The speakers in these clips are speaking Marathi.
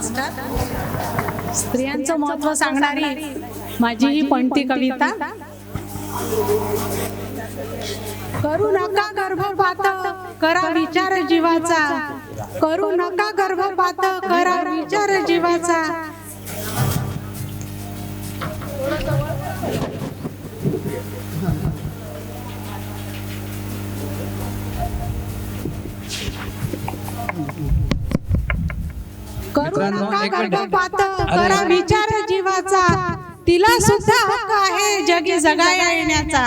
नमस्कार स्त्रियांचं महत्त्व सांगणारी माझी ही पणती कविता. करू नका गर्भपात करा विचार जीवाचा. करू नका गर्भपात करा विचार जीवाचा. करू नका. गर्भपात करा विचार जीवाचा. तिला सुद्धा हक्क आहे जगी जगाया येण्याचा.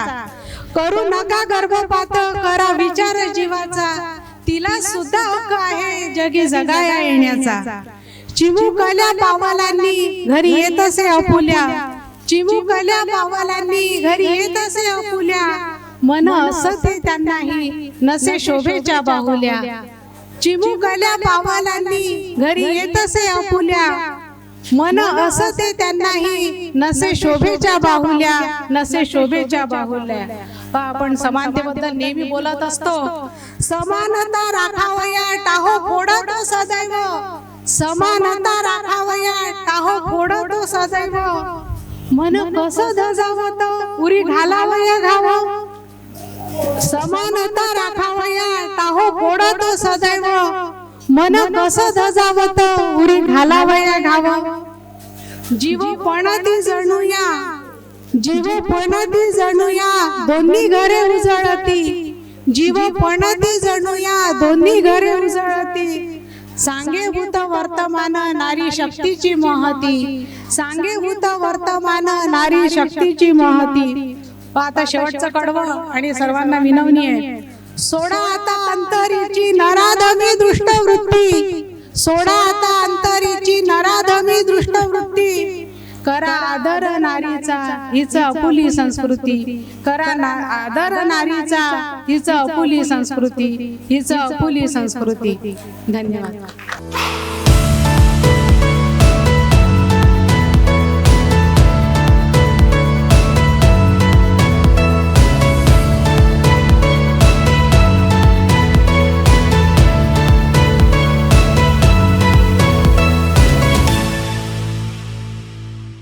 करू नका गर्भपात करा विचार जीवाचा. तिला सुद्धा हक्क आहे जगी जगाया येण्याचा. चिमुकल्या पावालांनी घरी येत असे अपुल्या चिमुकल्या पावालांनी घरी येत असे अपुल्या मन असं ते त्यांनाही नसे शोभेच्या बाहुल्या. चिमुकल्या पावालांनी. घरी येत असे अपुल्या. मन असं ते त्यांनाही. नसे शोभेच्या बाहुल्या. नसे शोभेच्या बाहुल्या. आपण समानतेबद्दल नेहमी बोलत असतो. समानता राखावया टाहो फोडतो सदैव. समानता राखावया टाहो फोडतो सदैव. मन कसं धजावत? उरी घालावया घाव? समानता राखावया गोडा फोडतो सदैव. मन कस धजावत उरी घालावया घाव जीव पणाती जणूया. जीव पणाती जणूया दोन्ही घरे उजळती. जीव पणाती जणूया दोन्ही घरे उजळती. सांगे भूत वर्तमान नारी शक्तीची महती. सांगे भूत वर्तमान नारी शक्तीची महती. आता शेवटचं कडवं आणि सर्वांना विनवणी आहे. सोडा आता नराधमी दृष्ट वृत्ती सोडा आता अंतरीची नराधमी दृष्ट वृत्ती करा आदर नारीचा हिच अपुली संस्कृती. करा ना आदर नारीचा हिच अपुली संस्कृती हिच अपुली संस्कृती. धन्यवाद.